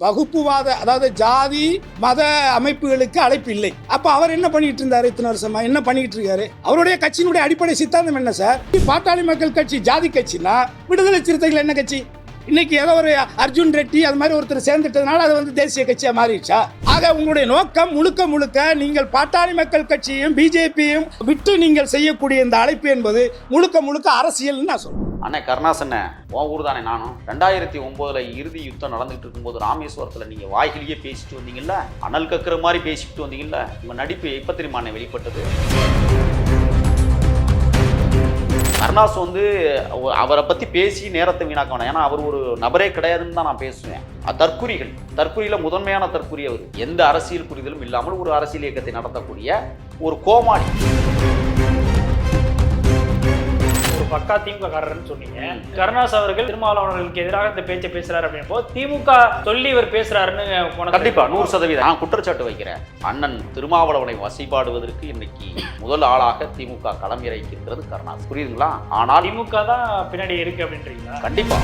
வகுப்புவாத அதாவது ஜாதி மத அமைப்புகளுக்கு அழைப்பு இல்லை அப்ப அவர் என்ன பண்ணிட்டு இருந்தாரு இத்தனை வருஷமா? என்ன பண்ணிட்டு இருக்காரு? அவருடைய கட்சியினுடைய அடிப்படை சித்தாந்தம் என்ன சார்? பாட்டாளி மக்கள் கட்சி ஜாதி கட்சினா விடுதலை சிறுத்தைகள் என்ன கட்சி? இன்னைக்கு ஏதோ ஒரு அர்ஜுன் ரெட்டி அது மாதிரி ஒருத்தர் சேர்ந்துட்டதுனால அது வந்து தேசிய கட்சியாக மாறிடுச்சா? ஆக உங்களுடைய நோக்கம் முழுக்க முழுக்க நீங்கள் பாட்டாளி மக்கள் கட்சியும் பிஜேபியும் விட்டு நீங்கள் செய்யக்கூடிய இந்த அழைப்பு என்பது முழுக்க முழுக்க அரசியல்னு நான் சொல்றேன். அண்ணே கருணாசண்ணே உன் ஊர் தானே நானும். ரெண்டாயிரத்தி ஒம்போதில் இறுதி யுத்தம் நடந்துட்டு இருக்கும்போது ராமேஸ்வரத்துல நீங்க வாய்கிலேயே பேசிட்டு வந்தீங்கல்ல? அனல் கக்கிற மாதிரி பேசிட்டு வந்தீங்கல்ல? உங்க நடிப்பு எப்ப தெரியுமா அண்ணே வெளிப்பட்டது? கருணாஸ் வந்து அவ- அவரை பற்றி பேசி நேரத்தை வீணாக்க வேணாம் ஏன்னா அவர் ஒரு நபரே கிடையாதுன்னு தான் நான் பேசுவேன். தற்குறிகள். தற்குறியில் முதன்மையான தற்குறி அவர். எந்த அரசியல் புரிதலும் இல்லாமல் ஒரு அரசியல் இயக்கத்தை நடத்தக்கூடிய ஒரு கோமாளி. பக்கா திமுக காரர்னு சொன்னீங்க. கருணாஸ் அவர்கள் திருமாவளவர்களுக்கு எதிராக இந்த பேச்சை பேசுறாரு அப்படின்னப்போ திமுக சொல்லி இவர் பேசுறாருன்னு கண்டிப்பா நூறு சதவீதம். நான் குற்றச்சாட்டு வைக்கிறேன். அண்ணன் திருமாவளவனை வசைபாடுவதற்கு இன்னைக்கு முதல் ஆளாக திமுக களம் இறக்கின்றது கருணாஸ். புரியுதுங்களா? ஆனால் திமுக தான் பின்னாடி இருக்கு அப்படின்றீங்களா? கண்டிப்பா.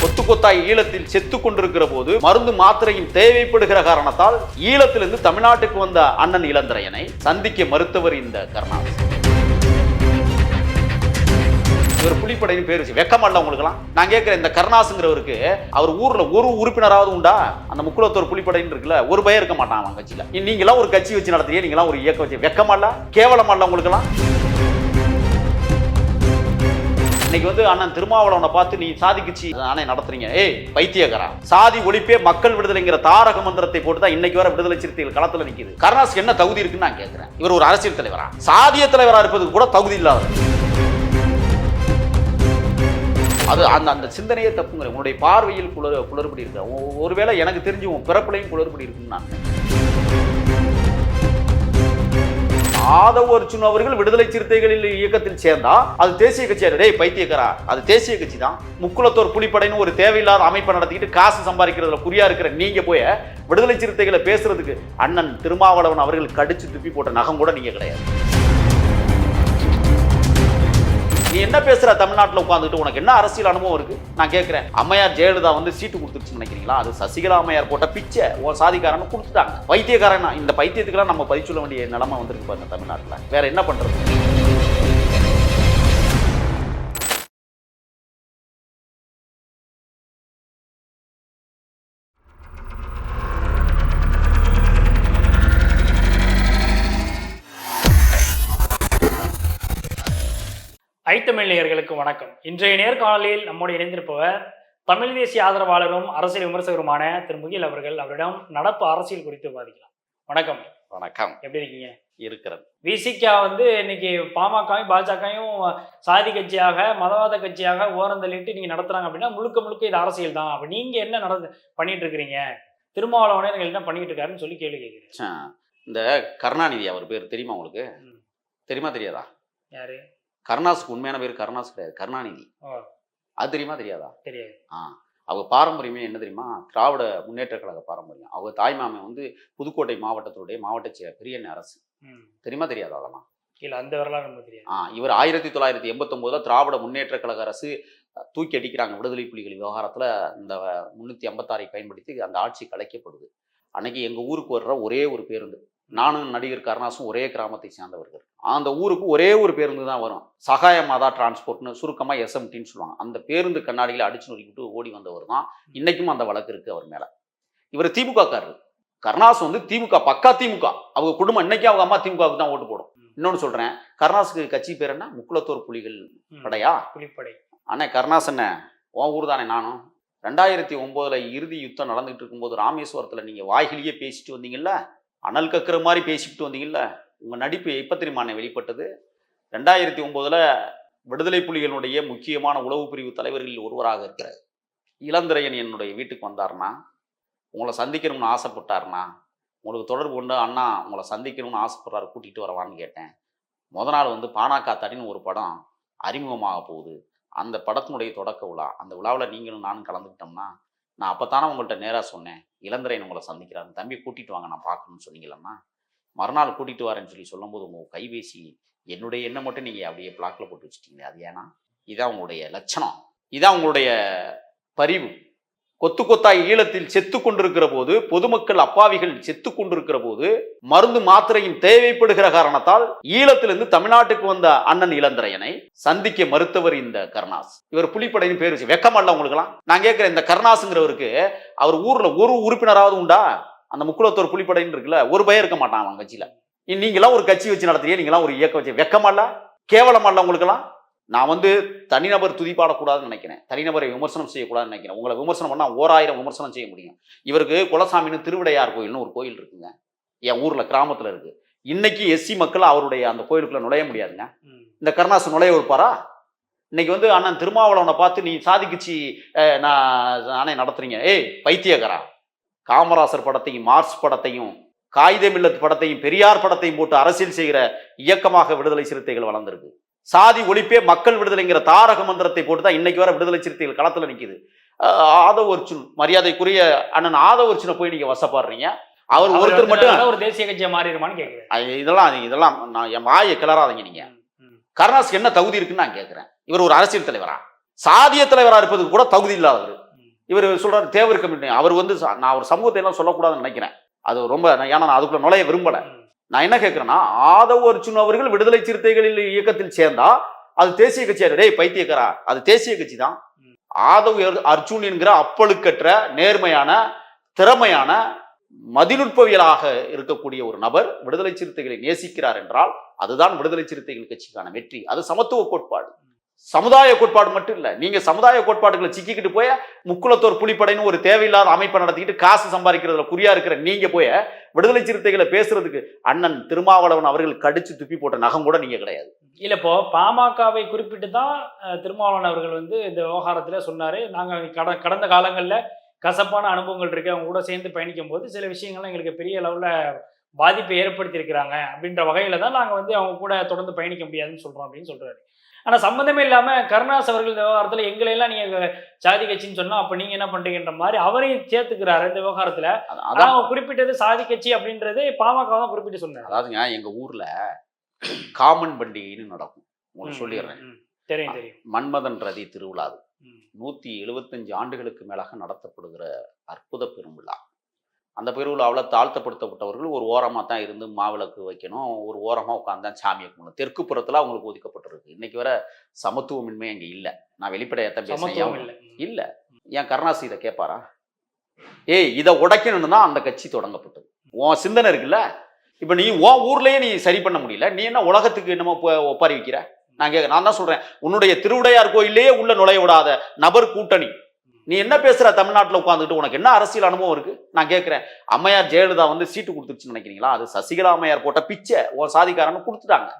கொத்து கொத்தாய் ஈழத்தில் செத்து கொண்டிருக்கிற போது மருந்து மாத்திரையும் தேவைப்படுகிற காரணத்தால் ஈழத்திலிருந்து தமிழ்நாட்டுக்கு வந்த அண்ணன் இளந்திரையனை சந்திக்க மறுத்தவர் இந்த கருணாநிதி இவர் புலிப்படையின் பேர் வச்சு வெக்கமல்ல உங்களுக்குலாம் நான் கேட்குற இந்த கருணாசுங்கிறவருக்கு அவர் ஊரில் ஒரு உறுப்பினராவது உண்டா? அந்த முக்குளத்தோர் புலிப்படைன்னு இருக்குல்ல ஒரு பயம் இருக்க மாட்டான் அவன் கட்சியில். நீங்களாம் ஒரு கட்சி வச்சு நடத்துறீங்க நீங்களாம் ஒரு இயக்கம் வச்சு வெக்கமல்ல கேவலமல்ல உங்களுக்குலாம் இன்னைக்கு வந்து அண்ணன் திருமாவளவனை பார்த்து நீ சாதிக்குச்சு ஆனே நடத்துறீங்க. ஏய் பைத்தியகரா சாதி ஒழிப்பே மக்கள் விடுதலைங்கிற தாரக மந்திரத்தை போட்டு தான் இன்னைக்கு வர விடுதலை சிறுத்தைகள் களத்துல நிக்குது. கருணாஸ் என்ன தகுதி இருக்குன்னு நான் கேட்கிறேன். இவர் ஒரு அரசியல் தலைவரா? சாதிய தலைவரா இருப்பதுக்கு கூட தகுதி இல்லாதவர். அது அந்த அந்த சிந்தனையே தப்புங்கிற உன்னுடைய பார்வையில் குளறு குளறுபடி இருக்கு. ஒருவேளை எனக்கு தெரிஞ்சு உன் பிறப்புலையும் குளறுபடி இருக்குன்னு நான் ஆதவ அர்ஜுன் அவர்கள் விடுதலை சிறுத்தைகளில் இயக்கத்தில் சேர்ந்தா அது தேசிய கட்சி டேய் பைத்தியக்காரா அது தேசிய கட்சி தான் முக்குளத்தோர் புலிப்படைன்னு ஒரு தேவையில்லாத அமைப்பை நடத்திக்கிட்டு காசு சம்பாதிக்கிறதுல குறியா இருக்கிற நீங்க போய் விடுதலை சிறுத்தைகளை பேசுறதுக்கு அண்ணன் திருமாவளவன் அவர்கள் கடிச்சு துப்பி போட்ட நகம் கூட நீங்க கிடையாது. நீ என்ன பேசுற தமிழ்நாட்டில் உட்காந்துட்டு உனக்கு என்ன அரசியல் அனுபவம் இருக்கு? நான் கேட்கிறேன் அம்மையார் ஜெயலலிதா வந்து சீட்டு கொடுத்துருச்சுன்னு நினைக்கிறீங்களா? அது சசிகலா அம்மையார் போட்ட பிச்சை. உன் சாதிக்காரன்னு கொடுத்துட்டாங்க. பைத்தியக்காரன் இந்த பைத்தியத்துக்கெல்லாம் நம்ம பதிச்சுள்ள சொல்ல வேண்டிய நிலைமை வந்திருக்கு பாருங்க தமிழ்நாட்டில். வேற என்ன பண்றது? ஐத்தமிழ் நேயர்களுக்கு வணக்கம். இன்றைய நேர்காணலில் நம்மோடு இணைந்திருப்பவர் தமிழ் தேசிய ஆதரவாளரும் அரசியல் விமர்சகருமான திரு முகில் அவர்கள். அவரிடம் நடப்பு அரசியல் குறித்து விவாதிக்கலாம். வணக்கம். வணக்கம். எப்படி இருக்கீங்க? இருக்கிறது. விசிகா வந்து இன்னைக்கு பாமகவும் பாஜகவும் சாதி கட்சியாக மதவாத கட்சியாக ஓரம் தள்ளிட்டு நீங்க நடத்துறாங்க அப்படின்னா முழுக்க முழுக்க இது அரசியல் தான். அப்ப நீங்க என்ன நடந்து பண்ணிட்டு இருக்கிறீங்க? திருமாவளவனே என்ன பண்ணிட்டு இருக்காருன்னு சொல்லி கேள்வி கேட்கிறேன். இந்த கருணாநிதி அவர் பேர் தெரியுமா உங்களுக்கு. தெரியுமா தெரியாதா? யாரு? கருணாஸுக்கு உண்மையான பேர் கருணாஸ் கிடையாது. கருணாநிதி. அது தெரியுமா? தெரியாதா? தெரியாது. ஆ. அவங்க பாரம்பரியமே என்ன தெரியுமா? திராவிட முன்னேற்ற கழக பாரம்பரியம். அவங்க தாய்மாமன் வந்து புதுக்கோட்டை மாவட்டத்துடைய மாவட்ட செயலர் பெரியண்ண அரசு. தெரியுமா? தெரியாதா அதெல்லாம்? இல்ல அந்த வரலாறு நமக்கு தெரியாது. ஆ இவர் ஆயிரத்தி தொள்ளாயிரத்தி எண்பத்தொம்போதுல திராவிட முன்னேற்ற கழக அரசு தூக்கி அடிக்கிறாங்க விடுதலை புலிகள் விவகாரத்துல. இந்த முன்னூத்தி ஐம்பத்தாறை பயன்படுத்தி அந்த ஆட்சி கலைக்கப்படுது. அன்னைக்கு எங்க ஊருக்கு வர்ற ஒரே ஒரு பேருந்து. நானும் நடிகர் கருணாசும் ஒரே கிராமத்தை சேர்ந்தவர்கள். அந்த ஊருக்கு ஒரே ஒரு பேருந்து தான் வரும். சகாய மாதா டிரான்ஸ்போர்ட்னு சுருக்கமா எஸ்எம்டின்னு சொல்லுவாங்க. அந்த பேருந்து கண்ணாடியில அடிச்சு நொறுக்கிட்டு ஓடி வந்தவர் தான் இன்னைக்கும் அந்த வழக்கு இருக்கு அவர் மேல. இவர் திமுக காரர் கருணாஸ் வந்து திமுக பக்கா திமுக. அவங்க குடும்பம் இன்னைக்கு அவங்க அம்மா திமுகவுக்கு தான் ஓட்டு போடும். இன்னொன்னு சொல்றேன். கருணாஸுக்கு கட்சி பேர் என்ன? முக்குளத்தோர் புலிகள். படையா? புலிப்படை. அண்ணே கருணாஸ் அண்ணே உன் ஊர் தானே நானும். ரெண்டாயிரத்தி ஒம்போதுல இறுதி யுத்தம் நடந்துட்டு இருக்கும்போது ராமேஸ்வரத்துல நீங்க வாய்கிலேயே பேசிட்டு வந்தீங்கல்ல? அனல் கக்கிற மாதிரி பேசிக்கிட்டு வந்தீங்கல்ல உங்கள் நடிப்பு எப்போ தெரியுமா வெளிப்பட்டது? ரெண்டாயிரத்தி ஒம்போதில் விடுதலை புலிகளுடைய முக்கியமான உளவு பிரிவு தலைவர்களில் ஒருவராக இருக்கிற இளந்திரையன் என்னுடைய வீட்டுக்கு வந்தார்னா உங்களை சந்திக்கணும்னு ஆசைப்பட்டார்னா உங்களுக்கு தொடர்பு கொண்டு அண்ணா உங்களை சந்திக்கணும்னு ஆசைப்படுறாரு கூட்டிகிட்டு வரவான்னு கேட்டேன். முத நாள் வந்து பானாக்கா தடின்னு ஒரு படம் அறிமுகமாக போகுது. அந்த படத்தினுடைய தொடக்க விழா அந்த விழாவில் நீங்களும் நானும் கலந்துக்கிட்டோம்னா நான் அப்போ தானே உங்கள்கிட்ட நேராக சொன்னேன். இளந்திரையன் உங்களை சந்திக்கிறார். தம்பி கூட்டிகிட்டு வாங்க நான் பார்க்கணும்னு சொன்னீங்களம்மா மறுநாள் கூட்டிகிட்டு வரேன்னு சொல்லி சொல்லும்போது உங்கள் கைபேசி என்னுடைய எண்ணம் மட்டும் நீங்கள் அப்படியே பிளாக்ல போட்டு வச்சுட்டீங்களே அது ஏன்னா இதான் உங்களுடைய லட்சணம். இதான் உங்களுடைய பரிவு. கொத்து கொத்தாய் ஈழத்தில் செத்து கொண்டிருக்கிற போது பொதுமக்கள் அப்பாவிகள் செத்து கொண்டிருக்கிற போது மருந்து மாத்திரையும் தேவைப்படுகிற காரணத்தால் ஈழத்திலிருந்து தமிழ்நாட்டுக்கு வந்த அண்ணன் இளந்திரையனை சந்திக்க மறுத்தவர் இந்த கருணாஸ். இவர் புலிப்படையின் பேர் வச்சு வெக்கமல்ல உங்களுக்குலாம் நான் கேட்குற இந்த கருணாசுங்கிறவருக்கு அவர் ஊர்ல ஒரு உறுப்பினராவது உண்டா? அந்த முக்குளத்தோர் புலிப்படைன்னு இருக்குல்ல ஒரு பயம் இருக்க மாட்டான் அவன் கட்சியில. நீங்களாம் ஒரு கட்சி வச்சு நடத்துறீங்க நீங்களாம் ஒரு இயக்கம் வச்சு வெக்கமல்ல கேவலமல்ல உங்களுக்குலாம் நான் வந்து தனிநபர் துதிப்பாடக்கூடாதுன்னு நினைக்கிறேன். தனிநபரை விமர்சனம் செய்யக்கூடாதுன்னு நினைக்கிறேன். உங்களை விமர்சனம் பண்ணா ஓராயிரம் விமர்சனம் செய்ய முடியும். இவருக்கு குலசாமின்னு திருவிடையார் கோயில்னு ஒரு கோயில் இருக்குங்க. என் ஊர்ல கிராமத்துல இருக்கு. இன்னைக்கு எஸ்சி மக்கள் அவருடைய அந்த கோயிலுக்குள்ள நுழைய முடியாதுங்க. இந்த கருணாசு நுழைய வைப்பாரா இன்னைக்கு வந்து அண்ணன் திருமாவளவனை பார்த்து நீ சாதிக்குச்சி நான் நானே நடத்துறீங்க. ஏய் பைத்தியக்காரா. காமராசர் படத்தையும் மார்க்ஸ் படத்தையும் காகிதமில்லத் படத்தையும் பெரியார் படத்தையும் போட்டு அரசியல் செய்கிற இயக்கமாக விடுதலை சிறுத்தைகள் வளர்ந்திருக்கு. சாதி ஒழிப்பே மக்கள் விடுதலைங்கிற தாரக மந்திரத்தை போட்டு தான் இன்னைக்கு வர விடுதலை சிறுத்தைகள் களத்துல நிக்குது. அஹ், ஆதவ அர்ஜுன் மரியாதைக்குரிய அண்ணன் ஆதவ அர்ஜுனை போய் நீங்க வசப்படுறீங்க. அவர் ஒருத்தர் மட்டும் ஒரு தேசிய கட்சியா மாறிடுமான்னு கேக்குறேன். அஹ், இதெல்லாம் இதெல்லாம் நான் என் வாயை கிளறாதீங்க நீங்க. ம், ம். கருணாஸுக்கு என்ன தகுதி இருக்குன்னு நான் கேட்கிறேன் இவர் ஒரு அரசியல் தலைவரா? சாதிய தலைவரா இருப்பதுக்கு கூட தகுதி இல்லாதவர். இவர் சொல்றாரு தேவர் கமிட்டி அவர் வந்து நான் ஒரு சமூகத்தை எல்லாம் சொல்லக்கூடாதுன்னு நினைக்கிறேன். அது ரொம்ப நான் ஏன்னா நான் அதுக்குள்ள நுழைய விரும்பல. நான் என்ன கேட்குறேன்னா ஆதவ அர்ஜுன் அவர்கள் விடுதலை சிறுத்தைகளில் இயக்கத்தில் சேர்ந்தா அது தேசிய கட்சியா டேய் பைத்தியக்காரா? அது தேசிய கட்சி தான் ஆதவ் அர்ஜுன் என்கிற அப்பழுக்கற்ற நேர்மையான திறமையான மதிநுட்பவியலாக இருக்கக்கூடிய ஒரு நபர் விடுதலை சிறுத்தைகளை நேசிக்கிறார் என்றால் அதுதான் விடுதலை சிறுத்தைகள் கட்சிக்கான வெற்றி. அது சமத்துவ கோட்பாடு. சமுதாய கோட்பாடு மட்டும் இல்லை. நீங்க சமுதாய கோட்பாடுகளை சிக்கிக்கிட்டு போய் முக்குளத்தோர் புலிப்படைன்னு ஒரு தேவையில்லாத அமைப்பை நடத்திக்கிட்டு காசு சம்பாதிக்கிறதுல குறியா இருக்கிற நீங்க போய் விடுதலை சிறுத்தைகளை பேசுறதுக்கு அண்ணன் திருமாவளவன் அவர்கள் கடிச்சு துப்பி போட்ட நகம் கூட நீங்க கிடையாது. இல்ல இப்போ பாமகவை குறிப்பிட்டு தான் திருமாவளவன் அவர்கள் வந்து இந்த விவகாரத்துல சொன்னாரு. நாங்க கட கடந்த காலங்கள்ல கசப்பான அனுபவங்கள் இருக்கு. அவங்க கூட சேர்ந்து பயணிக்கும் போது சில விஷயங்கள்லாம் எங்களுக்கு பெரிய அளவுல பாதிப்பை ஏற்படுத்தியிருக்கிறாங்க. அப்படின்ற வகையில தான் நாங்கள் வந்து அவங்க கூட தொடர்ந்து பயணிக்க முடியாதுன்னு சொல்றோம் அப்படின்னு சொல்றாரு. ஆனா சம்மந்தமே இல்லாம கருணாஸ் அவர்கள் விவகாரத்துல எங்களை எல்லாம் நீங்க சாதி கட்சின்னு சொன்னா அப்ப நீங்க என்ன பண்றீங்கன்ற மாதிரி அவரையும் சேர்த்துக்கிறாரு இந்த விவகாரத்துல. அதான் அவங்க குறிப்பிட்டது சாதி கட்சி அப்படின்றது பாமக தான் குறிப்பிட்டு சொன்னாரு. அதாவதுங்க எங்க ஊர்ல காமன் பண்டிகைன்னு நடக்கும். உங்களுக்கு சொல்லிடுறேன். தெரியும் தெரியும். மன்மதன் ரதி திருவிழா அது. நூத்தி எழுபத்தஞ்சு ஆண்டுகளுக்கு மேலாக நடத்தப்படுகிற அற்புத பெருவிழா அந்த பெருவிழாவில் தாழ்த்தப்படுத்தப்பட்டவர்கள் ஒரு ஓரமாக தான் இருந்து மாவிளக்கு வைக்கணும். ஒரு ஓரமாக உட்காந்து தான் சாமியை கும்பிடணும். தெற்கு புறத்தில் அவங்களுக்கு ஒதுக்கப்பட்டிருக்கு. இன்னைக்கு வர சமத்துவமின்மை அங்கே இல்லை. நான் வெளிப்படையாக சமத்துவம் பேசுறேன் இல்லை. ஏன் கருணாசி இதை கேட்பாரா? ஏய் இதை உடைக்கணும்னு தான் அந்த கட்சி தொடங்கப்பட்டது. உன் சிந்தனை இருக்குல்ல? இப்போ நீ உன் ஊர்லயே நீ சரி பண்ண முடியல. நீ என்ன உலகத்துக்கு என்னமோ ஒப்பாரி வைக்கிற? நான் கேட்க நான் தான் சொல்றேன். உன்னுடைய திருவுடையார் கோயிலே உள்ள நுழைய விடாத நபர் கூட்டணி. நீ என்ன பேசுற தமிழ்நாட்டுல உட்காந்துட்டு உனக்கு என்ன அரசியல் அனுபவம் இருக்கு? நான் கேட்கிறேன் அம்மையார் ஜெயலலிதா வந்து சீட்டு கொடுத்துருச்சுன்னு நினைக்கிறீங்களா? அது சசிகலா அம்மையார் போட்ட பிச்சை. உன் சாதிக்காரன்னு கொடுத்துட்டாங்க.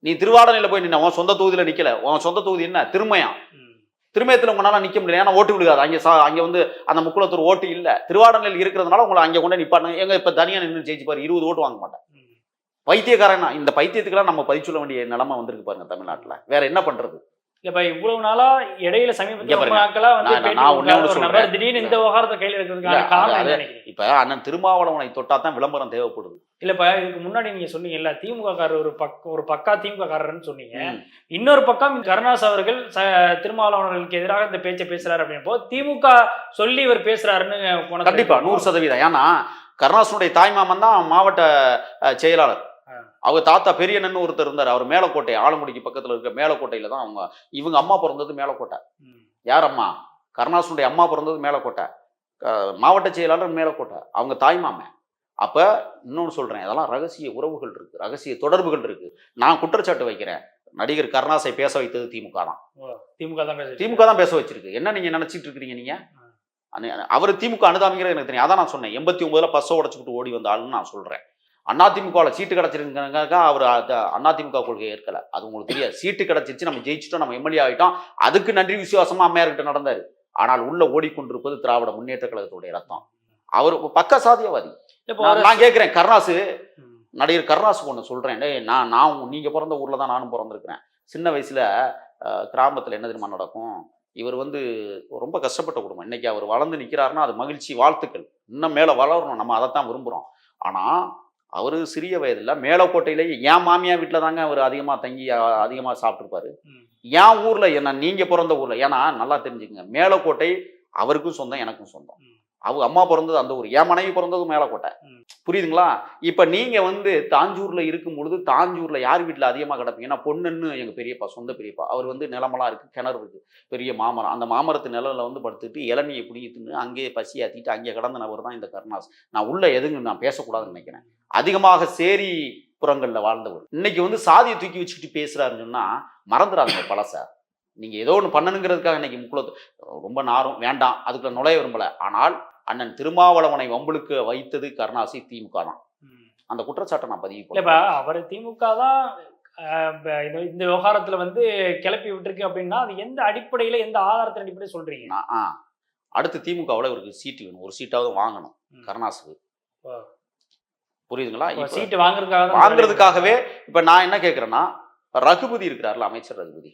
நீ திருவாடனையில போய் நின்ன உன் சொந்த தொகுதியில நிக்கல. உன் சொந்த தொகுதி என்ன? திருமயம். திருமயத்தில் உங்களால நிக்க முடியல. ஏன்னா ஓட்டு விழுகாது. அங்கே சா அங்கே வந்து அந்த முக்குளத்தூர் ஓட்டு இல்ல. திருவாடனையில் இருக்கிறதுனால உங்களை அங்கே கொண்டு நிப்பாட்டுங்க. எங்க இப்ப தனியா நின்று ஜெயிச்சு பாரு. இருபது ஓட்டு வாங்க மாட்டேன். பைத்தியக்காரனா இந்த பைத்தியத்துக்கெல்லாம் நம்ம பதில் சொல்ல வேண்டிய நிலைமை வந்திருக்கு பாருங்க தமிழ்நாட்டுல. வேற என்ன பண்றது? இல்லப்பா இவ்வளவு நாளா இடையில சமீபத்தில் ரொம்ப பாருங்க. நாட்களா வந்து நான் பேட்டி நான் ஒண்ணே கொடுக்காத ஒண்ணு ஒரு நபர் சொல்றேன். திடீர்னு இந்த விவகாரத்தை கையில இருக்கிறதுக்கான காரணம் இப்ப அண்ணன் திருமாவளவனை தொட்டா தான் விளம்பரம் தேவைப்படுது இல்லப்பா இதுக்கு முன்னாடி நீங்க சொன்னீங்கல்ல திமுக காரர் ஒரு பக் ஒரு பக்கா திமுக காரர்னு சொன்னீங்க. இன்னொரு பக்கம் கருணாஸ் அவர்கள் திருமாவளவர்களுக்கு எதிராக இந்த பேச்சை பேசுறாரு அப்படின்னப்போ திமுக சொல்லி இவர் பேசுறாருன்னு கண்டிப்பா? நூறு சதவீதம் ஏன்னா கருணாசனுடைய தாய்மாமன் தான் மாவட்ட செயலாளர். அவங்க தாத்தா பெரியண்ணன் ஒருத்தர் இருந்தார். அவர் மேலக்கோட்டை ஆலங்குடிக்கு பக்கத்துல இருக்க மேலக்கோட்டையில தான் அவங்க இவங்க அம்மா பிறந்தது மேலக்கோட்டை. யார் அம்மா கருணாசனுடைய அம்மா பிறந்தது மேலக்கோட்டை. மாவட்ட செயலாளர் மேலக்கோட்டை. அவங்க தாய்மாமன் அப்ப இன்னொன்னு சொல்றேன். அதெல்லாம் ரகசிய உறவுகள் இருக்கு. ரகசிய தொடர்புகள் இருக்கு. நான் குற்றச்சாட்டு வைக்கிறேன். நடிகர் கருணாசை பேச வைத்தது திமுக தான். திமுக தான். திமுக தான் பேச வச்சிருக்கு. என்ன நீங்க நினைச்சிட்டு இருக்கிறீங்க நீங்க? அவர் திமுக அனுதாமிங்கிறது எனக்கு தெரியும். அதான் நான் சொன்னேன். எண்பத்தி ஒன்பதுல பஸ்ஸை உடச்சுக்கிட்டு ஓடி வந்த ஆளுன்னு நான் சொல்றேன். அதிமுகவில் சீட்டு கிடைச்சிருக்காங்க அவர் அதிமுக கொள்கையை ஏற்கல. அது உங்களுக்கு தெரியாது. சீட்டு கிடைச்சிருச்சு நம்ம ஜெயிச்சிட்டோம் நம்ம எம்எல்ஏ ஆகிட்டோம் அதுக்கு நன்றி விசுவாசமா அம்மையார்கிட்ட நடந்தாரு. ஆனால் உள்ள ஓடிக்கொண்டிருப்பது திராவிட முன்னேற்ற கழகத்துடைய ரத்தம். அவர் பக்க சாதியவாதி. நான் கேட்கிறேன் கருணாசு. நடிகர் கருணாசு ஒன்று சொல்றேன். டேய் நான் நான் உங்க- நீங்க பிறந்த ஊர்ல தான் நானும் பிறந்திருக்கிறேன். சின்ன வயசுல கிராமத்துல என்ன தெரியுமா நடக்கும்? இவர் வந்து ரொம்ப கஷ்டப்பட்ட குடும்பம். இன்னைக்கு அவர் வளர்ந்து நிக்கிறாருன்னா அது மகிழ்ச்சி வாழ்த்துக்கள். இன்னும் மேல வளரணும். நம்ம அதைத்தான் விரும்புறோம். ஆனா அவரு சிறிய வயதுல மேலக்கோட்டையிலேயே என் மாமியா வீட்டில் தாங்க அவர் அதிகமா தங்கி அஹ், அதிகமா சாப்பிட்டுருப்பாரு ம். என் ஊர்ல என்ன நீங்க பிறந்த ஊர்ல ஏன்னா நல்லா தெரிஞ்சுக்கங்க மேலக்கோட்டை அவருக்கும் சொந்தம் எனக்கும் சொந்தம். அவங்க அம்மா பிறந்தது அந்த ஊர். என் மனைவி பிறந்தது மேலக்கோட்டை. புரியுதுங்களா? இப்ப நீங்க வந்து தாஞ்சூர்ல இருக்கும் பொழுது தாஞ்சூர்ல யார் வீட்டுல அதிகமா கிடப்பீங்க ஏன்னா பொண்ணுன்னு எங்க பெரியப்பா சொந்த பெரியப்பா. அவர் வந்து நிலமெல்லாம் இருக்கு கிணறு இருக்கு பெரிய மாமரம். அந்த மாமரத்து நிழல்ல வந்து படுத்துட்டு இளநியை தின்னு அங்கேயே பசி ஆத்திட்டு அங்கே கடந்த நபர் தான் இந்த கருணாஸ். நான் உள்ள எதுங்க நான் பேசக்கூடாதுன்னு நினைக்கிறேன். அதிகமாக சேரி புறங்கள்ல வாழ்ந்தவர். இன்னைக்கு வந்து சாதியை தூக்கி வச்சுக்கிட்டு பேசுறாருன்னு சொன்னா மறந்துடாதுங்க பழச. நீங்க ஏதோ ஒன்று பண்ணணுங்கிறதுக்காக இன்னைக்கு முக்குளத்து ரொம்ப நாரும் வேண்டாம் அதுக்குள்ள நுழைய விரும்பல. ஆனால் அண்ணன் திருமாவளவனை வம்புலுக்கு வைத்தது கருணாசி திமுக தான். அந்த குற்றச்சாட்டை நான் பதிவு இல்ல இப்ப அவர் திமுக தான் இந்த விவகாரத்துல வந்து கிளப்பி விட்டுருக்கு அப்படின்னா அது எந்த அடிப்படையில எந்த ஆதாரத்தின் அடிப்படையில் சொல்றீங்க? நான் ஆ அடுத்து திமுகவில் இவருக்கு சீட்டு வேணும். ஒரு சீட்டாவது வாங்கணும். கருணாசுக்கு. புரியுதுங்களா? சீட்டு வாங்குறதுக்காக வாங்குறதுக்காகவே இப்ப நான் என்ன கேட்குறேன்னா ரகுபதி இருக்கிறார்ல அமைச்சர் ரகுபதி.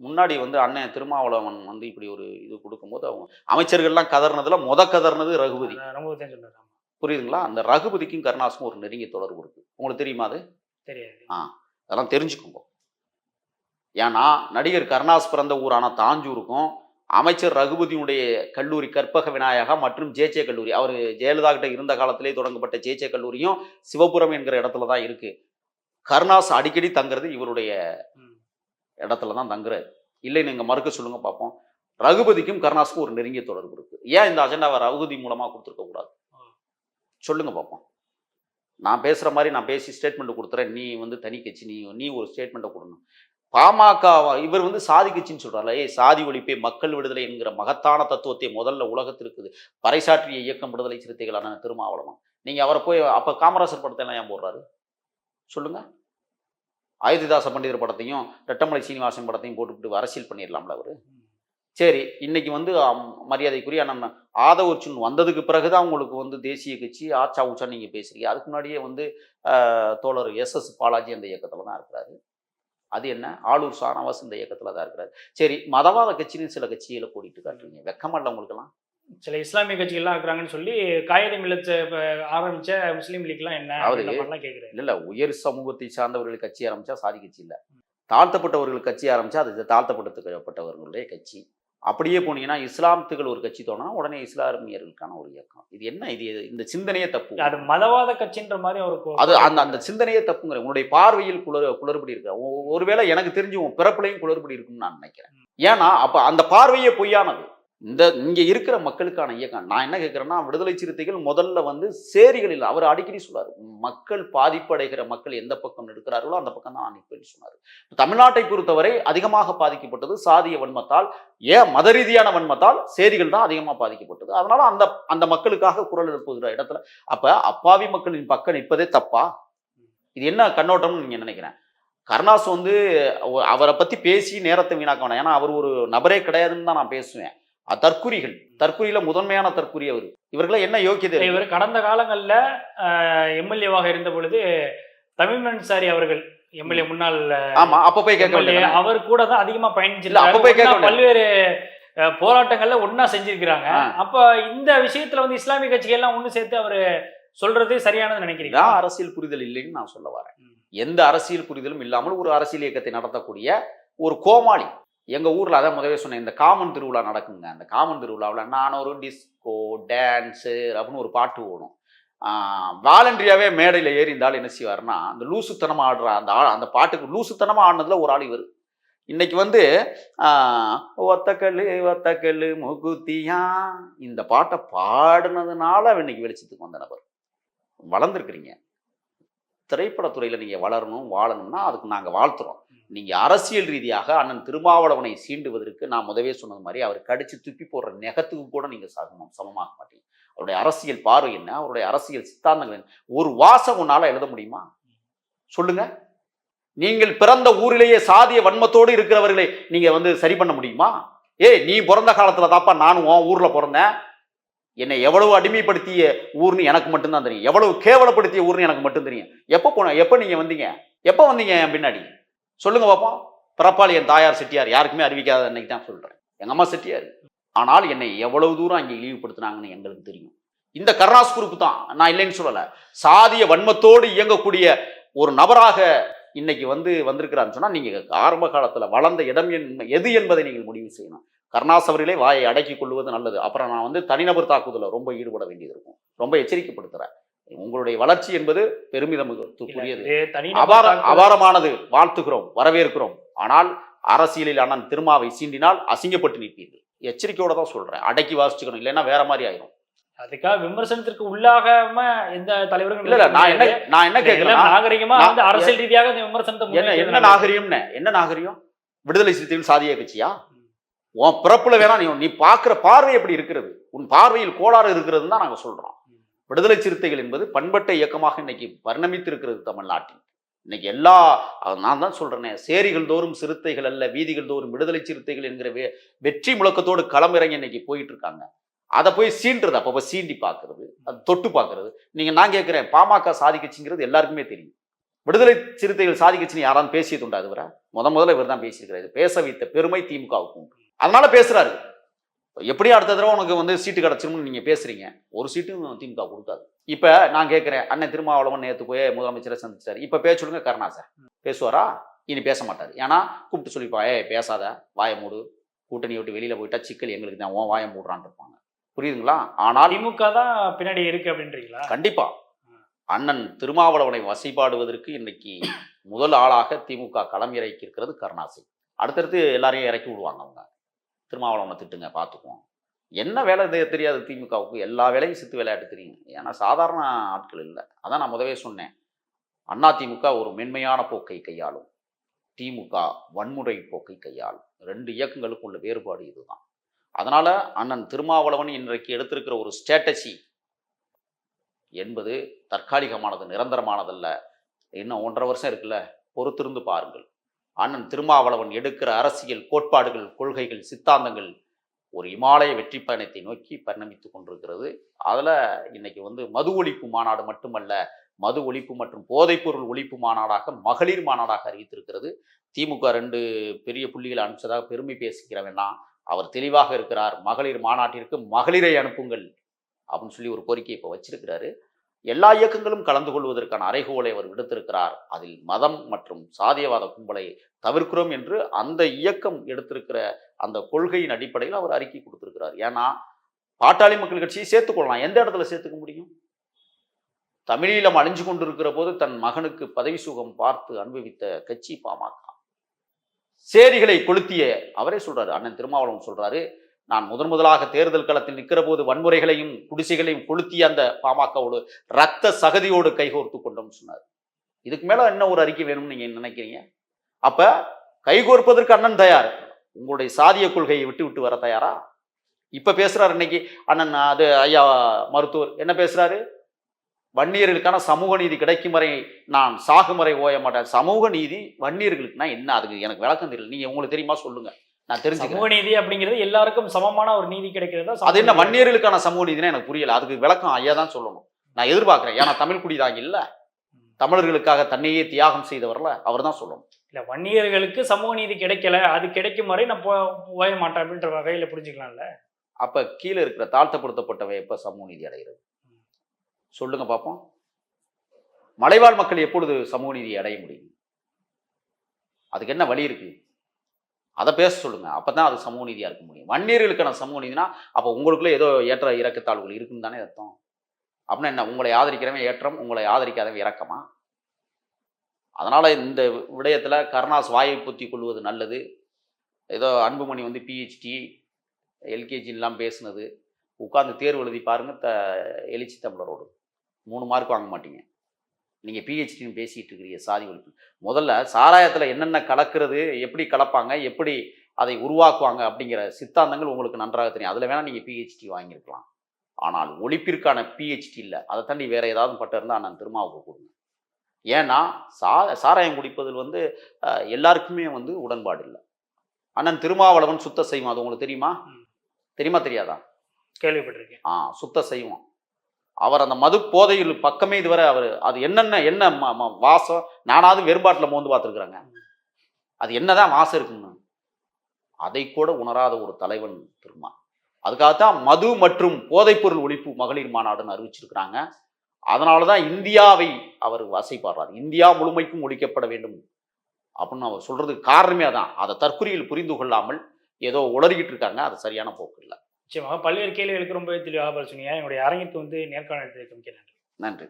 முன்னாடி வந்து அண்ணன் திருமாவளவன் வந்து இப்படி ஒரு இது கொடுக்கும்போது அவங்க அமைச்சர்கள்லாம் கதறினதுல முத கதறினது ரகுபதி. புரியுதுங்களா? அந்த ரகுபதிக்கும் கருணாசுக்கும் ஒரு நெருங்கிய தொடர்பு இருக்கு. உங்களுக்கு தெரியுமா அது? தெரியாது. அதெல்லாம் தெரிஞ்சுக்கோங்க. ஏன்னா நடிகர் கருணாஸ் பிறந்த ஊரான தாஞ்சூருக்கும் அமைச்சர் ரகுபதியுடைய கல்லூரி கற்பக விநாயகா மற்றும் ஜேஜே கல்லூரி அவர் ஜெயலலிதா கிட்ட இருந்த காலத்திலே தொடங்கப்பட்ட ஜேஜே கல்லூரியும் சிவபுரம் என்கிற இடத்துல தான் இருக்கு. கருணாஸ் அடிக்கடி தங்குறது இவருடைய. இடத்துல தான் தங்குறாரு. இல்லை நீங்கள் மறுக்க சொல்லுங்க பார்ப்போம். ரகுபதிக்கும் கருணாஸுக்கும் ஒரு நெருங்கிய தொடர்பு இருக்கு. ஏன் இந்த அஜெண்டாவை ரகுபதி மூலமாக கொடுத்துருக்க கூடாது? சொல்லுங்க பார்ப்போம். நான் பேசுகிற மாதிரி நான் பேசி ஸ்டேட்மெண்ட் கொடுத்துறேன். நீ வந்து தனி கட்சி நீ நீ ஒரு ஸ்டேட்மெண்ட்டை கொடுக்கணும் பாமக இவர் வந்து சாதி கட்சின்னு சொல்றாருல. ஏய் சாதி ஒழிப்பே மக்கள் விடுதலை என்கிற மகத்தான தத்துவத்தை முதல்ல உலகத்திற்கு பறைசாற்றிய இயக்கம் விடுதலை சிறுத்தைகளான திருமாவளவன். நீங்கள் அவரை போய் அப்போ காமராசர் படத்தை எல்லாம் ஏன் போடுறாரு? சொல்லுங்கள் ஆயுததாச பண்டிதர் படத்தையும் ரெட்டமலை சீனிவாசன் படத்தையும் போட்டுவிட்டு அரசியல் பண்ணிடலாம்ல அவர்? சரி இன்னைக்கு வந்து மரியாதைக்குரிய அண்ணன் ஆதவர்ச்சுன் வந்ததுக்கு பிறகுதான் உங்களுக்கு வந்து தேசிய கட்சி ஆச்சா உச்சா நீங்கள் பேசுறீங்க. அதுக்கு முன்னாடியே வந்து தோழர் எஸ் எஸ் பாலாஜி அந்த இயக்கத்தில் தான் இருக்கிறாரு. அது என்ன? ஆளூர் சானவாஸ் இந்த இயக்கத்தில் தான் இருக்கிறாரு. சரி மதவாத கட்சின்னு சில கட்சிகளை கூட்டிகிட்டு காட்டுறீங்க. வெக்கமல்ல உங்களுக்கெல்லாம்? சில இஸ்லாமிய கட்சிகள்லாம் இருக்கிறாங்கன்னு சொல்லி காயதம் இப்ப ஆரம்பிச்ச முஸ்லீம் லீக்லாம் என்ன கேக்குறாரு. இல்ல உயர் சமூகத்தை சார்ந்தவர்கள் கட்சி ஆரம்பிச்சா சாதி கட்சி இல்ல. தாழ்த்தப்பட்டவர்கள் கட்சி ஆரம்பிச்சா அது தாழ்த்தப்பட்டவர்களுடைய கட்சி. அப்படியே போனீங்கன்னா இஸ்லாமத்துகள் ஒரு கட்சி தோணுனா உடனே இஸ்லாமியர்களுக்கான ஒரு இயக்கம். இது என்ன இது? இந்த சிந்தனையே தப்பு. அது மதவாத கட்சின்ற மாதிரி அவருக்கு அது அந்த அந்த சிந்தனையே தப்புங்கிற உன்னுடைய பார்வையில் குளறு குளறுபடி இருக்கு. ஒருவேளை எனக்கு தெரிஞ்சு உன் பிறப்புலையும் குளறுபடி இருக்கும்னு நான் நினைக்கிறேன். ஏன்னா அப்ப அந்த பார்வையே பொய்யானது. இந்த இங்கே இருக்கிற மக்களுக்கான இயக்கம். நான் என்ன கேட்குறேன்னா விடுதலை சிறுத்தைகள் முதல்ல வந்து சேரிகளில் அவர் அடிக்கடி சொல்வார் மக்கள் பாதிப்படைகிற மக்கள் எந்த பக்கம் இருக்கிறார்களோ அந்த பக்கம் தான் நான் நிற்பேன்னு சொன்னார். தமிழ்நாட்டை பொறுத்தவரை அதிகமாக பாதிக்கப்பட்டது சாதிய வன்மத்தால் ஏன் மத ரீதியான வன்மத்தால் சேரிகள் தான் அதிகமாக பாதிக்கப்பட்டது. அதனால அந்த அந்த மக்களுக்காக குரல் எழுப்புகிற இடத்துல அப்போ அப்பாவி மக்களின் பக்கம் நிற்பதே தப்பா? இது என்ன கண்ணோட்டம்னு நீங்கள் நினைக்கிறேன். கருணாஸ் வந்து அவ- அவரை பற்றி பேசி நேரத்தை வீணாக்க வேணாம். ஏன்னா அவர் ஒரு நபரே கிடையாதுன்னு தான் நான் பேசுவேன். தற்குறிகள். தற்குறியில முதன்மையான தற்குறி அவர். இவர்களை என்ன யோக்கியதை? இவர் கடந்த காலங்கள்ல எம்எல்ஏவாக இருந்த பொழுது தமிழ்மன் சாரி அவர்கள் எம்எல்ஏ முன்னாள் ஆமா அப்ப போய் கேட்க அவர் கூட தான் அதிகமா இல்ல, அப்ப போய் கேட்க பயணிச்சிருக்காரு. பல்வேறு போராட்டங்கள்ல ஒண்ணா செஞ்சிருக்கிறாங்க. அப்ப இந்த விஷயத்துல வந்து இஸ்லாமிய கட்சிகள் எல்லாம் ஒண்ணு சேர்த்து அவரு சொல்றது சரியானது நினைக்கிறீங்க அரசியல் புரிதல் இல்லைன்னு நான் சொல்ல வரேன். எந்த அரசியல் புரிதலும் இல்லாமல் ஒரு அரசியல் இயக்கத்தை நடத்தக்கூடிய ஒரு கோமாளி எங்கள் ஊரில் அதான் முதவே சொன்னேன் இந்த காமன் திருவிழா நடக்குங்க. அந்த காமன் திருவிழாவில் நான் ஒரு டிஸ்கோ டான்ஸு அப்படின்னு ஒரு பாட்டு ஓடும். வாலண்டரியாவே மேடையில் ஏறி இருந்தாலும் என்ன செய்வாருன்னா அந்த லூசுத்தனமாக ஆடுற அந்த ஆ- அந்த பாட்டுக்கு லூசுத்தனமாக ஆடினதில் ஒரு ஆள் இவர். இன்னைக்கு வந்து ஒத்தக்கல்லு ஒத்தக்கல்லு முகுத்தியா இந்த பாட்டை பாடினதுனால இன்னைக்கு வெளிச்சத்துக்கு வந்த நபர். வளர்ந்துருக்குறீங்க. திரைப்படத்துறையில் நீங்கள் வளரணும் வாழணும்னா அதுக்கு நாங்கள் வாழ்த்துறோம். நீங்கள் அரசியல் ரீதியாக அண்ணன் திருமாவளவனை சீண்டுவதற்கு நான் முதவே சொன்னது மாதிரி அவர் கடிச்சு துப்பி போடுற நெகத்துக்கு கூட நீங்கள் சமம் சமமாக மாட்டீங்க. அவருடைய அரசியல் பார்வை என்ன? அவருடைய அரசியல் சித்தாந்தங்கள் என்ன? ஒரு வாசம் உன்னால் எழுத முடியுமா? சொல்லுங்க. நீங்கள் பிறந்த ஊரிலேயே சாதிய வன்மத்தோடு இருக்கிறவர்களை நீங்கள் வந்து சரி பண்ண முடியுமா? ஏய் நீ பிறந்த காலத்தில் தாப்பா நானும் உன் ஊரில் பிறந்தேன். என்னை எவ்வளவு அடிமைப்படுத்திய ஊர்னு எனக்கு மட்டும்தான் தெரியும். எவ்வளவு கேவலப்படுத்திய ஊர்னு எனக்கு மட்டும் தெரியும். எப்போ போன எப்போ நீங்கள் வந்தீங்க? எப்போ வந்தீங்க என் பின்னாடி? சொல்லுங்க பார்ப்போம் பிறப்பால் என் தாயார் செட்டியார். யாருக்குமே அறிவிக்காத அன்னைக்கு தான் சொல்றேன். எங்க அம்மா செட்டியார். ஆனால் என்னை எவ்வளவு தூரம் அங்கே இழிவுபடுத்தினாங்கன்னு எங்களுக்கு தெரியும். இந்த கருணாஸ் குரூப் தான். நான் இல்லைன்னு சொல்லலை. சாதிய வன்மத்தோடு இயங்கக்கூடிய ஒரு நபராக இன்னைக்கு வந்து வந்திருக்கிறான்னு சொன்னால் நீங்கள் ஆரம்ப காலத்தில் வளர்ந்த இடம் என்ன- எது என்பதை நீங்கள் முடிவு செய்யணும். கருணாஸ் அவர்களே வாயை அடக்கி கொள்வது நல்லது. அப்புறம் நான் வந்து தனிநபர் தாக்குதலில் ரொம்ப ஈடுபட வேண்டியது இருக்கும். ரொம்ப எச்சரிக்கைப்படுத்துகிறேன் உங்களுடைய வளர்ச்சி என்பது பெருமிதத்துக்குரியது அபார அபாரமானது. வாழ்த்துகிறோம் வரவேற்கிறோம். ஆனால் அரசியலில் அண்ணன் திருமாவை சீண்டினால் அசிங்கப்பட்டு நிற்பீர்கள். எச்சரிக்கையோட தான் சொல்றேன். அடக்கி வாசிச்சுக்கணும். இல்லைன்னா வேற மாதிரி ஆயிரும். அதுக்காக விமர்சனத்திற்கு உள்ளாகாம எந்த தலைவரும் இல்ல நான் என்ன நான் என்ன கேட்கிறேன் நாகரிகமா வந்து அரசியல் ரீதியாக இந்த விமர்சனத்தை என்ன என்ன. நாகரிகம்னு? என்ன நாகரிகம்? விடுதலை சிறுத்தைகள் சாதிய கட்சியா? உன் பிறப்புல வேணா நீ நீ பார்க்கிற பார்வை எப்படி இருக்கிறது? உன் பார்வையில் கோளாறு இருக்கிறதுன்னு தான் நாங்க சொல்றோம். விடுதலை சிறுத்தைகள் என்பது பண்பட்ட இயக்கமாக இன்னைக்கு பரிணமித்திருக்கிறது தமிழ்நாட்டில். இன்னைக்கு எல்லா நான் தான் சொல்றேனே சேரிகள் தோறும் சிறுத்தைகள் அல்ல வீதிகள் தோறும் விடுதலை சிறுத்தைகள் என்கிற வெ- வெற்றி முழக்கத்தோடு களமிறங்கி இன்னைக்கு போயிட்டு இருக்காங்க அதை போய் சீண்டுறது அப்பப்போ சீண்டி பார்க்கறது அது தொட்டு பார்க்கறது. நீங்க நான் கேட்குறேன் பாமக சாதி கட்சிங்கிறது எல்லாருக்குமே தெரியும். விடுதலை சிறுத்தைகள் சாதிக்கச்சுன்னு யாராலும் யாராவது பேசியது உண்டா அதுவரை முத முதல்ல இவர் தான் பேசியிருக்கிறாரு பேச வைத்த பெருமை திமுகவுக்கு அதனால பேசுறாரு. எப்படி அடுத்த தடவை உனக்கு வந்து சீட்டு கிடச்சிரும்னு நீங்க பேசுறீங்க? ஒரு சீட்டும் திமுக கொடுக்காது. இப்ப நான் கேட்கிறேன் அண்ணன் திருமாவளவன் நேத்து போய் முதலமைச்சரை சந்திச்சாரு. இப்ப பேச சொல்லுங்க கருணாசர். பேசுவாரா? இனி பேச மாட்டாரு. ஏன்னா கூப்பிட்டு சொல்லிப்பா ஏ பேசாத வாயை மூடு. கூட்டணி விட்டு வெளியில போயிட்டா சிக்கல் எங்களுக்கு தான். உன் வாயை மூடுறான்னு இருப்பாங்க. புரியுதுங்களா? ஆனால் திமுக தான் பின்னாடி இருக்கு அப்படின்றீங்களா? கண்டிப்பா. அண்ணன் திருமாவளவனை வசைபாடுவதற்கு இன்னைக்கு முதல் ஆளாக திமுக களம் இறக்கி இருக்கிறது கருணாசி. அடுத்தடுத்து எல்லாரையும் இறக்கி விடுவாங்க அவங்க. திருமாவளவனை திட்டுங்க பார்த்துக்குவோம். என்ன வேலை தெரியாது திமுகவுக்கு? எல்லா வேலையும் சித்து விளையாட்டு தெரியும். ஏன்னா சாதாரண ஆட்கள் இல்லை. அதான் நான் முதவே சொன்னேன். அண்ணா திமுக ஒரு மென்மையான போக்கை கையாளும். திமுக வன்முறை போக்கை கையாளும். ரெண்டு இயக்கங்களுக்கும் உள்ள வேறுபாடு இதுதான். அதனால அண்ணன் திருமாவளவன் இன்றைக்கு எடுத்திருக்கிற ஒரு ஸ்ட்ராட்டஜி என்பது தற்காலிகமானது நிரந்தரமானதல்ல. இன்னும் ஒன்றரை வருஷம் இருக்குல்ல. பொறுத்திருந்து பாருங்கள். அண்ணன் திருமாவளவன் எடுக்கிற அரசியல் கோட்பாடுகள் கொள்கைகள் சித்தாந்தங்கள் ஒரு இமாலய வெற்றி பயணத்தை நோக்கி பரிணமித்து கொண்டிருக்கிறது. அதில் இன்னைக்கு வந்து மது ஒழிப்பு மாநாடு மட்டுமல்ல மது ஒழிப்பு மற்றும் போதைப்பொருள் ஒழிப்பு மாநாடாக மகளிர் மாநாடாக அறிவித்திருக்கிறது. திமுக ரெண்டு பெரிய புள்ளிகளை அனுப்பிச்சதாக பெருமை பேசிக்கிறவன்னா அவர் தெளிவாக இருக்கிறார் மகளிர் மாநாட்டிற்கு மகளிரை அனுப்புங்கள் அப்படின்னு சொல்லி ஒரு கோரிக்கை இப்போ வச்சிருக்கிறாரு. எல்லா இயக்கங்களும் கலந்து கொள்வதற்கான அறைகோலை அவர் விடுத்திருக்கிறார். அதில் மதம் மற்றும் சாதியவாத கும்பலை தவிர்க்கிறோம் என்று அந்த இயக்கம் எடுத்திருக்கிற அந்த கொள்கையின் அடிப்படையில் அவர் அறிக்கை கொடுத்திருக்கிறார். ஏன்னா பாட்டாளி மக்கள் கட்சியை சேர்த்துக்கொள்ளலாம் எந்த இடத்துல சேர்த்துக்க முடியும்? தமிழீழம் அழிஞ்சு கொண்டிருக்கிற போது தன் மகனுக்கு பதவி சுகம் பார்த்து அனுபவித்த கட்சி பாமக. சேரிகளை கொளுத்திய அவரே சொல்றாரு. அண்ணன் திருமாவளவன் சொல்றாரு. நான் முதன் முதலாக தேர்தல் களத்தில் நிற்கிற போது வன்முறைகளையும் குடிசைகளையும் கொளுத்திய அந்த பாமகவோடு ரத்த சகதியோடு கைகோர்த்து கொண்டோம்னு சொன்னார். இதுக்கு மேலே என்ன ஒரு அறிக்கை வேணும்னு நீங்க நினைக்கிறீங்க? அப்ப கைகோர்ப்பதற்கு அண்ணன் தயார். உங்களுடைய சாதிய கொள்கையை விட்டு விட்டு வர தயாரா? இப்ப பேசுறாரு இன்னைக்கு அண்ணன் அது ஐயா மருத்துவர். என்ன பேசுறாரு? வன்னியர்களுக்கான சமூக நீதி கிடைக்கும் வரை நான் சாகும் வரை ஓய மாட்டேன். சமூக நீதி வன்னியர்களுக்குனா என்ன? அதுக்கு எனக்கு விளக்கம் தெரியல. நீங்க உங்களுக்கு தெரியுமா? சொல்லுங்க. நான் தெரிஞ்சுக்கிறேன். சமூக நீதி அப்படிங்கிறது எல்லாருக்கும் சமமான ஒரு நீதி கிடைக்கிறதா அது என்ன வன்னியர்களுக்கான சமூக நீதினா எனக்கு புரியல. அதுக்கு விளக்கம் ஐயா தான் சொல்லணும். நான் எதிர்பார்க்கிறேன். ஏன்னா தமிழ் குடிதாங்க இல்ல. தமிழர்களுக்காக தன்னையே தியாகம் செய்தவர்ல அவர் தான் சொல்லணும். இல்ல வன்னியர்களுக்கு சமூக நீதி கிடைக்கல. அது கிடைக்கும் வரை நான் போ ஓய மாட்டேன் அப்படின்ற வகையில புரிஞ்சுக்கலாம்ல? அப்ப கீழே இருக்கிற தாழ்த்தப்படுத்தப்பட்டவை எப்ப சமூக நீதி அடைகிறது? சொல்லுங்க பார்ப்போம் மலைவாழ் மக்கள் எப்பொழுது சமூக நீதியை அடைய முடியும்? அதுக்கு என்ன வழி இருக்கு? அதை பேச சொல்லுங்க. அப்பதான் அது சமூக நீதியாக இருக்க முடியும். வன்னியர்களுக்கான சமூக நீதினா அப்போ உங்களுக்குள்ள ஏதோ ஏற்ற இறக்கத்தாழ்வுகள் இருக்குன்னு தானே அர்த்தம். அப்படின்னா என்ன? உங்களை ஆதரிக்கிறவன் ஏற்றம் உங்களை ஆதரிக்காதவன் இறக்கமா அதனால இந்த விடயத்தில் கருணாஸ் வாயை பொத்தி கொள்வது நல்லது. ஏதோ அன்புமணி வந்து பிஹெச்டி எல்கேஜின்லாம் பேசுனது. உட்காந்து தேர்வு எழுதி பாருங்க த எழுச்சி தமிழரோடு. மூணு மார்க் வாங்க மாட்டீங்க. நீங்கள் பிஹெச்டின்னு பேசிகிட்டு இருக்கிறீங்க சாதி ஒழிப்பு. முதல்ல சாராயத்தில் என்னென்ன கலக்கிறது எப்படி கலப்பாங்க எப்படி அதை உருவாக்குவாங்க அப்படிங்கிற சித்தாந்தங்கள் உங்களுக்கு நன்றாக தெரியும். அதில் வேணால் நீங்கள் பிஹெச்டி வாங்கியிருக்கலாம். ஆனால் ஒழிப்பிற்கான பிஹெச்டி இல்லை. அதை தாண்டி வேற ஏதாவது பட்டம் இருந்தால் நான் திருமாவுக்கு கொடுங்க. ஏன்னா சா சாராயம் குடிப்பதில் வந்து எல்லாருக்குமே வந்து உடன்பாடு இல்லை. அண்ணன் திருமாவளவன் சுத்த செய்வோம் அது உங்களுக்கு தெரியுமா? தெரியுமா தெரியாதா? கேள்விப்பட்டிருக்கேன். ஆ சுத்த செய்வோம் அவர் அந்த மது போதையில் பக்கமே இதுவரை அவர் அது என்னென்ன என்ன மா வாசம் நானாவது வெறும்பாட்டில் மோந்து பார்த்துருக்குறாங்க. அது என்னதான் வாசம் இருக்குன்னு அதை கூட உணராத ஒரு தலைவன் திருமா. அதுக்காகத்தான் மது மற்றும் போதைப்பொருள் ஒழிப்பு மகளிர் மாநாடுன்னு அறிவிச்சிருக்கிறாங்க. அதனால தான் இந்தியாவை அவர் வசைப்பாடுறார் இந்தியா முழுமைக்கும் ஒழிக்கப்பட வேண்டும் அப்படின்னு அவர் சொல்றதுக்கு காரணமே அதான். அதை தற்குறியில் புரிந்து கொள்ளாமல் ஏதோ உளறிக்கிட்டு இருக்காங்க. அது சரியான போக்கு இல்லை. நிச்சயமாக பல்வேறு கேள்விகளுக்கு ரொம்ப தெளிவாக சொன்னீங்க. என்னுடைய அரங்கிற்கு வந்து நேர்காணல் நன்றி. நன்றி.